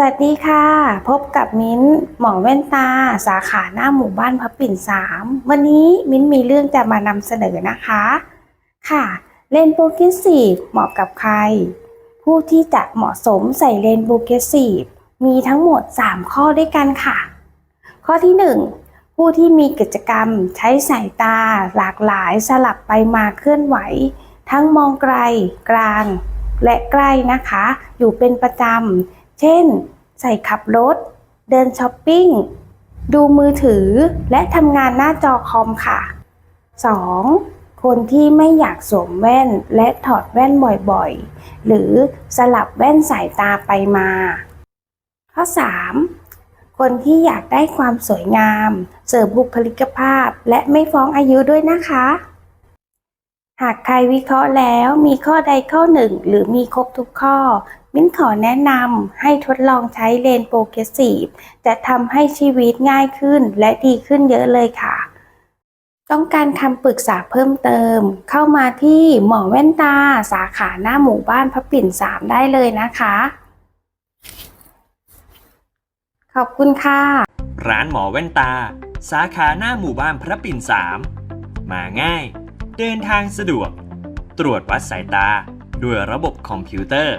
สวัสดีค่ะ พบกับมิ้นท์หมอแว่นตา สาขาหน้าหมู่บ้านพระปิ่นสามวันนี้มิ้นท์มีเรื่องจะมานำเสนอนะคะ ค่ะ เลนส์โปรเกสซีฟเหมาะกับใคร ผู้ที่จะเหมาะสมใส่เลนส์โปรเกสซีฟมีทั้งหมด 3 ข้อด้วยกันค่ะ ข้อที่ 1 ผู้ที่มีกิจกรรมใช้สายตา หลากหลายสลับไปมาเคลื่อนไหว ทั้งมองไกล กลาง และใกล้นะคะ อยู่เป็นประจำ เช่น ใส่ขับรถ เดินช้อปปิ้ง ดูมือถือและทำงานหน้าจอคอมค่ะ 2. คนที่ไม่อยากสวมแว่นและถอดแว่นบ่อยๆ หรือสลับแว่นสายตาไปมา ข้อ 3. คนที่อยากได้ความสวยงาม เสริมบุคลิกภาพและไม่ฟ้องอายุด้วยนะคะ หากใครวิเคราะห์แล้วมีข้อใดข้อหนึ่ง หรือมีครบทุกข้อ มิ้นขอแนะนำให้ทดลองใช้เลนโปรเกรสซีฟจะทำให้ชีวิตง่ายขึ้นและดีขึ้นเยอะเลยค่ะ ต้องการคำปรึกษาเพิ่มเติม เข้ามาที่หมอแว่นตาสาขาหน้าหมู่บ้านพระปิ่นสามได้เลยนะคะ ขอบคุณค่ะ ร้านหมอแว่นตา สาขาหน้าหมู่บ้านพระปิ่นสามมาง่าย เดินทางสะดวก ตรวจวัดสายตาด้วยระบบคอมพิวเตอร์